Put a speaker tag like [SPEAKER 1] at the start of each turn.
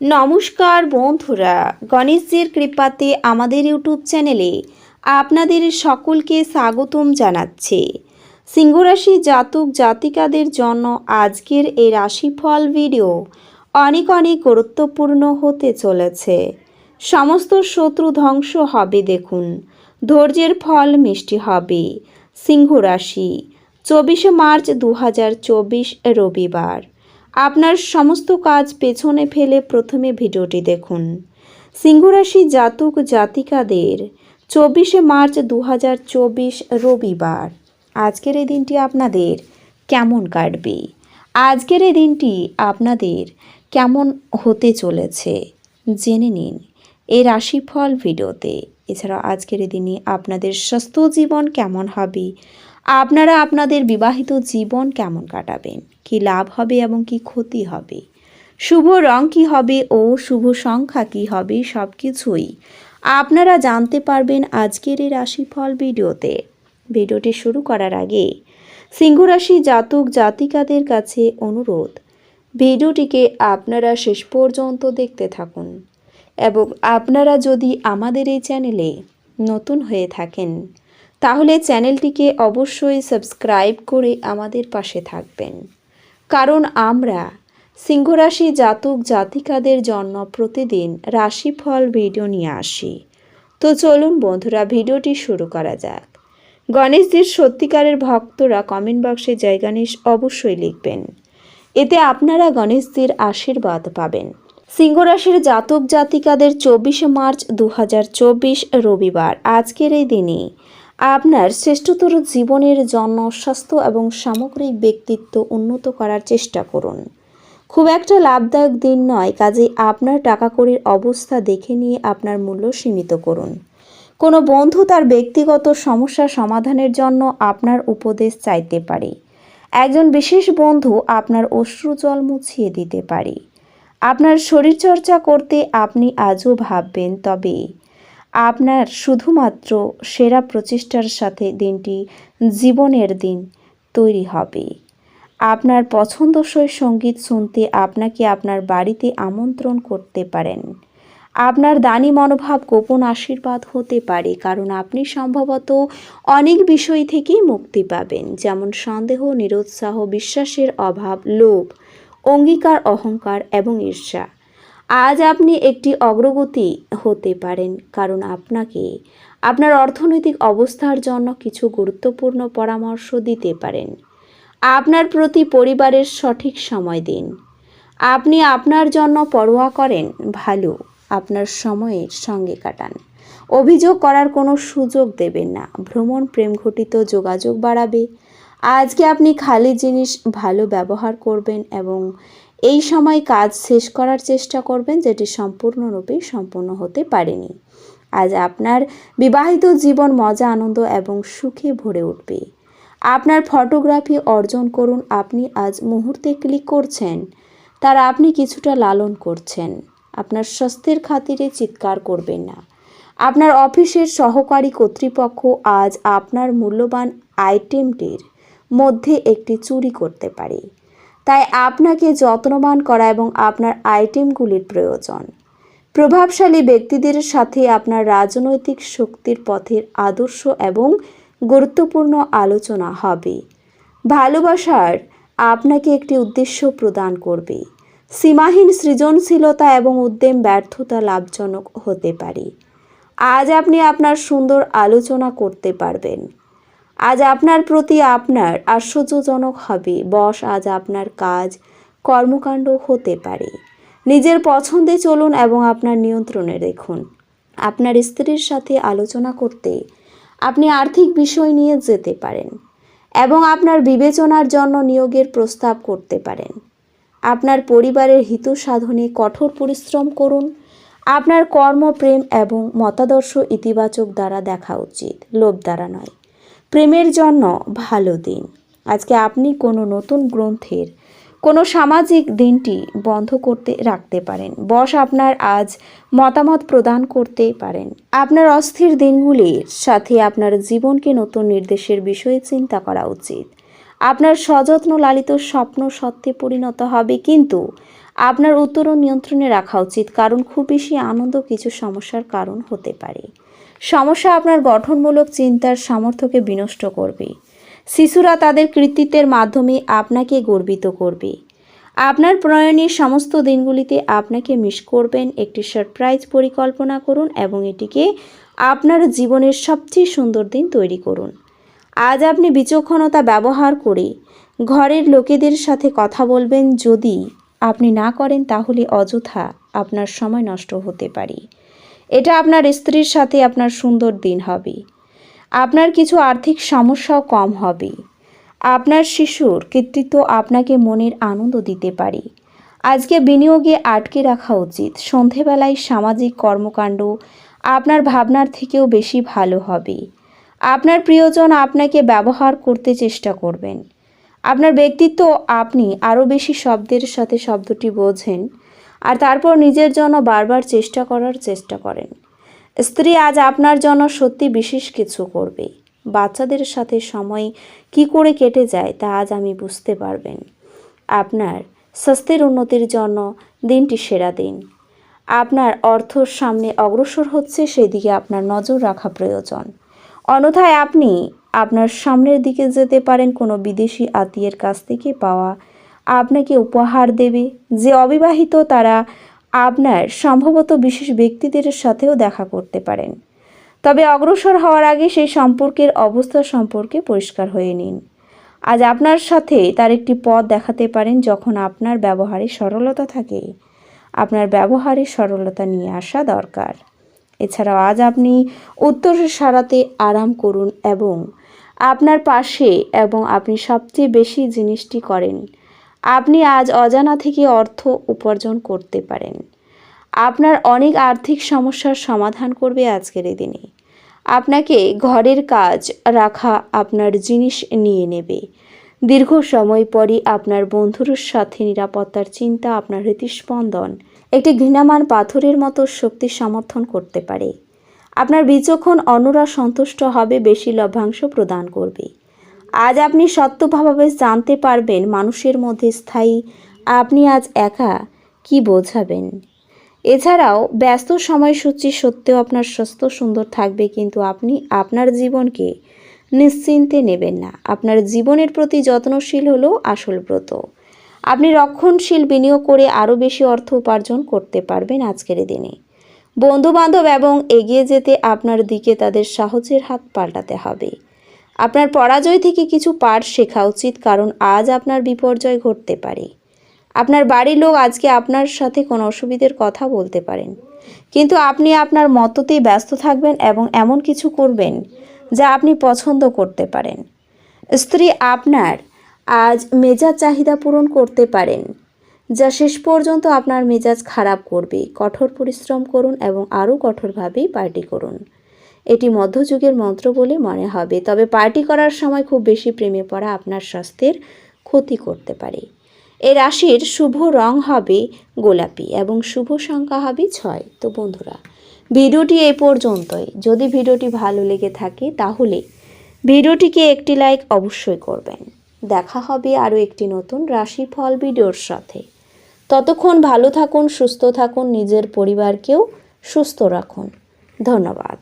[SPEAKER 1] নমস্কার বন্ধুরা, গণেশজির কৃপাতে আমাদের ইউটিউব চ্যানেলে আপনাদের সকলকে স্বাগতম জানাচ্ছি। সিংহরাশি জাতক জাতিকাদের জন্য আজকের এই রাশিফল ভিডিও অনেক অনেক গুরুত্বপূর্ণ হতে চলেছে। সমস্ত শত্রু ধ্বংস হবে দেখুন, ধৈর্যের ফল মিষ্টি হবে। সিংহ রাশি চব্বিশে মার্চ দু হাজার চব্বিশ রবিবার। আপনার সমস্ত কাজ পেছনে ফেলে প্রথমে ভিডিওটি দেখুন। সিংহরাশি জাতক জাতিকাদের চব্বিশে মার্চ দু হাজার চব্বিশ রবিবার। আজকের এই দিনটি আপনাদের কেমন কাটবে? আজকের এই দিনটি আপনাদের কেমন হতে চলেছে? জেনে নিন এই রাশিফল ভিডিওতে। এছাড়া আজকের দিনে আপনাদের স্বাস্থ্য জীবন কেমন হবে? আপনারা আপনাদের বিবাহিত জীবন কেমন কাটাবেন? কি লাভ হবে এবং কি ক্ষতি হবে? শুভ রং কি হবে ও শুভ সংখ্যা কি হবে সব কিছুই আপনারা জানতে পারবেন আজকের এই রাশিফল ভিডিওতে। ভিডিওটি শুরু করার আগে সিংহরাশি জাতক জাতিকাদের কাছে অনুরোধ, ভিডিওটিকে আপনারা শেষ পর্যন্ত দেখতে থাকুন এবং আপনারা যদি আমাদের এই চ্যানেলে নতুন হয়ে থাকেন তাহলে চ্যানেলটিকে অবশ্যই সাবস্ক্রাইব করে আমাদের পাশে থাকবেন। কারণ আমরা সিংহরাশি জাতক জাতিকাদের জন্য প্রতিদিন রাশিফল ভিডিও নিয়ে আসি। তো চলুন বন্ধুরা, ভিডিওটি শুরু করা যাক। গণেশজির সত্যিকারের ভক্তরা কমেন্ট বক্সে জয় গণেশ অবশ্যই লিখবেন। এতে আপনারা গণেশজির আশীর্বাদ পাবেন। সিংহরাশির জাতক জাতিকাদের চব্বিশে মার্চ দু হাজার চব্বিশ রবিবার। আজকের এই দিনে আপনার শ্রেষ্ঠতর জীবনের জন্য স্বাস্থ্য এবং সামগ্রিক ব্যক্তিত্ব উন্নত করার চেষ্টা করুন। খুব একটা লাভদায়ক দিন নয় কাজে আপনার টাকা কড়ির অবস্থা দেখে নিয়ে আপনার মূল্য সীমিত করুন। কোনো বন্ধু তার ব্যক্তিগত সমস্যা সমাধানের জন্য আপনার উপদেশ চাইতে পারে। একজন বিশেষ বন্ধু আপনার অশ্রুজল মুছিয়ে দিতে পারে। আপনার শরীরচর্চা করতে আপনি আজও ভাববেন, তবে আপনার শুধুমাত্র সেরা প্রচেষ্টার সাথে দিনটি জীবনের দিন তৈরি হবে। আপনার পছন্দসই সংগীত শুনতে আপনাকে আপনার বাড়িতে আমন্ত্রণ করতে পারেন। আপনার দানি মনোভাব গোপন আশীর্বাদ হতে পারে, কারণ আপনি সম্ভবত অনেক বিষয় থেকেই মুক্তি পাবেন, যেমন সন্দেহ, নিরুৎসাহ, বিশ্বাসের অভাব, লোভ, অঙ্গীকার, অহংকার এবং ঈর্ষা। আজ আপনি একটি অগ্রগতি হতে পারেন, কারণ আপনাকে আপনার অর্থনৈতিক অবস্থার জন্য কিছু গুরুত্বপূর্ণ পরামর্শ দিতে পারেন। আপনার প্রতি পরিবারের সঠিক সময় দিন। আপনি আপনার জন্য পরোয়া করেন, ভালো আপনার সময়ের সঙ্গে কাটান। অভিযোগ করার কোনো সুযোগ দেবেন না, ভ্রমণ প্রেম ঘটিত যোগাযোগ বাড়াবে। আজকে আপনি খালি জিনিস ভালো ব্যবহার করবেন এবং এই সময় কাজ শেষ করার চেষ্টা করবেন, যেটি সম্পূর্ণরূপে সম্পূর্ণ হতে পারেনি। আজ আপনার বিবাহিত জীবন মজা, আনন্দ এবং সুখে ভরে উঠবে। আপনার ফটোগ্রাফি অর্জন করুন, আপনি আজ মুহূর্তে ক্লিক করছেন, তার আপনি কিছুটা লালন করছেন। আপনার স্বাস্থ্যের খাতিরে চিৎকার করবেন না। আপনার অফিসের সহকারী কর্তৃপক্ষ আজ আপনার মূল্যবান আইটেমটির মধ্যে একটি চুরি করতে পারে। তাই আপনাকে যত্নবান করা এবং আপনার আইটেমগুলির প্রয়োজন। প্রভাবশালী ব্যক্তিদের সাথে আপনার রাজনৈতিক শক্তির পথের আদর্শ এবং গুরুত্বপূর্ণ আলোচনা হবে। ভালোবাসার আপনাকে একটি উদ্দেশ্য প্রদান করবে। সীমাহীন সৃজনশীলতা এবং উদ্যম ব্যর্থতা লাভজনক হতে পারে। আজ আপনি আপনার সুন্দর আলোচনা করতে পারবেন। আজ আপনার প্রতি আপনার আশ্চর্যজনক হবে। বস, আজ আপনার কাজ কর্মকাণ্ড হতে পারে। নিজের পছন্দে চলুন এবং আপনার নিয়ন্ত্রণে দেখুন। আপনার স্ত্রীর সাথে আলোচনা করতে আপনি আর্থিক বিষয় নিয়ে যেতে পারেন এবং আপনার বিবেচনার জন্য নিয়োগের প্রস্তাব করতে পারেন। আপনার পরিবারের হিত সাধনে কঠোর পরিশ্রম করুন। আপনার কর্মপ্রেম এবং মতাদর্শ ইতিবাচক দ্বারা দেখা উচিত, লোভ দ্বারা নয়। প্রেমের জন্য ভালো দিন। আজকে আপনি কোনো নতুন গ্রন্থের কোনো সামাজিক দিনটি বন্ধ করতে রাখতে পারেন। বস আপনার আজ মতামত প্রদান করতে পারেন। আপনার অস্থির দিনগুলির সাথে আপনার জীবনকে নতুন নির্দেশের বিষয়ে চিন্তা করা উচিত। আপনার সযত্ন লালিত স্বপ্ন সত্যে পরিণত হবে, কিন্তু আপনার উত্তরণ নিয়ন্ত্রণে রাখা উচিত, কারণ খুব বেশি আনন্দ কিছু সমস্যার কারণ হতে পারে। সমস্যা আপনার গঠনমূলক চিন্তার সামর্থ্যকে বিনষ্ট করবে। শিশুরা তাদের কৃতিত্বের মাধ্যমে আপনাকে গর্বিত করবে। আপনার প্রয়াণের সমস্ত দিনগুলিতে আপনাকে মিস করবেন, একটি সারপ্রাইজ পরিকল্পনা করুন এবং এটিকে আপনার জীবনের সবচেয়ে সুন্দর দিন তৈরি করুন। আজ আপনি বিচক্ষণতা ব্যবহার করে ঘরের লোকেদের সাথে কথা বলবেন, যদি আপনি না করেন তাহলে অযথা আপনার সময় নষ্ট হতে পারে। এটা আপনার স্ত্রীর সাথে আপনার সুন্দর দিন হবে। আপনার কিছু আর্থিক সমস্যাও কম হবে। আপনার শিশুর কৃতিত্ব আপনাকে মনের আনন্দ দিতে পারে। আজকে বিনিয়োগে আটকে রাখা উচিত। সন্ধেবেলায় সামাজিক কর্মকাণ্ড আপনার ভাবনার থেকেও বেশি ভালো হবে। আপনার প্রিয়জন আপনাকে ব্যবহার করতে চেষ্টা করবেন। আপনার ব্যক্তিত্ব আপনি আরও বেশি শব্দের সাথে শব্দটি বোঝেন। আর তারপর নিজের জন্য বারবার চেষ্টা করার চেষ্টা করেন। স্ত্রী আজ আপনার জন্য সত্যি বিশেষ কিছু করবে। বাচ্চাদের সাথে সময় কি করে কেটে যায় তা আজ আমি বুঝতে পারবেন। আপনার স্বাস্থ্যের উন্নতির জন্য দিনটি সেরা দিন। আপনার অর্থ সামনে অগ্রসর হচ্ছে সেই দিকে আপনার নজর রাখা প্রয়োজন। অন্যথায় আপনি আপনার সামনের দিকে যেতে পারেন কোনো বিদেশি আত্মীয়ের কাছ থেকে পাওয়া আপনাকে উপহার দেবে। যে অবিবাহিত তারা আপনার সম্ভবত বিশেষ ব্যক্তিদের সাথেও দেখা করতে পারেন। তবে অগ্রসর হওয়ার আগে সেই সম্পর্কের অবস্থা সম্পর্কে পরিষ্কার হয়ে নিন। আজ আপনার সাথে তার একটি পথ দেখাতে পারেন যখন আপনার ব্যবহারে সরলতা থাকে। আপনার ব্যবহারে সরলতা নিয়ে আসা দরকার। এছাড়াও আজ আপনি উত্তর সারাতে আরাম করুন এবং আপনার পাশে এবং আপনি সবচেয়ে বেশি জিনিসটি করেন। আপনি আজ অজানা থেকে অর্থ উপার্জন করতে পারেন। আপনার অনেক আর্থিক সমস্যার সমাধান করবে আজকের এই দিনে। আপনাকে ঘরের কাজ রাখা আপনার জিনিস নিয়ে নেবে। দীর্ঘ সময় পরই আপনার বন্ধুর সাথে নিরাপত্তার চিন্তা, আপনার হৃদস্পন্দন একটি ঘৃণামান পাথরের মতো শক্তি সমর্থন করতে পারে। আপনার বিচক্ষণ অন্যরা সন্তুষ্ট হবে, বেশি লভ্যাংশ প্রদান করবে। আজ আপনি সত্যভাবে জানতে পারবেন মানুষের মধ্যে স্থায়ী। আপনি আজ একা, কি বোঝাবেন? এছাড়াও, ব্যস্ত সময়সূচি সত্ত্বেও আপনার স্বাস্থ্য সুন্দর থাকবে, কিন্তু আপনি আপনার জীবনকে নিশ্চিন্তে নেবেন না। আপনার জীবনের প্রতি যত্নশীল হলো আসল ব্রত। আপনি রক্ষণশীল বিনিয়োগ করে আরও বেশি অর্থ উপার্জন করতে পারবেন আজকের দিনে। বন্ধুবান্ধব এবং এগিয়ে যেতে আপনার দিকে তাদের সাহসের হাত পাল্টাতে হবে। আপনার পরাজয় থেকে কিছু পাঠ শেখা উচিত, কারণ আজ আপনার বিপর্যয় ঘটতে পারে। আপনার বাড়ির লোক আজকে আপনার সাথে কোনো অসুবিধের কথা বলতে পারেন। কিন্তু আপনি আপনার মততেই ব্যস্ত থাকবেন এবং এমন কিছু করবেন যা আপনি পছন্দ করতে পারেন। স্ত্রী আপনার আজ মেজাজ চাহিদা পূরণ করতে পারেন, যা শেষ পর্যন্ত আপনার মেজাজ খারাপ করবে। কঠোর পরিশ্রম করুন এবং আরও কঠোরভাবেই পার্টি করুন। এটি মধ্যযুগের মন্ত্র বলে মনে হবে। তবে পার্টি করার সময় খুব বেশি প্রেমে পড়া আপনার স্বাস্থ্যের ক্ষতি করতে পারে। এ রাশির শুভ রং হবে গোলাপি এবং শুভ সংখ্যা হবে ছয়। তো বন্ধুরা, ভিডিওটি এই পর্যন্তই। যদি ভিডিওটি ভালো লেগে থাকে তাহলে ভিডিওটিকে একটি লাইক অবশ্যই করবেন। দেখা হবে আরও একটি নতুন রাশিফল ভিডিওর সাথে। ততক্ষণ ভালো থাকুন, সুস্থ থাকুন, নিজের পরিবারকেও সুস্থ রাখুন। ধন্যবাদ।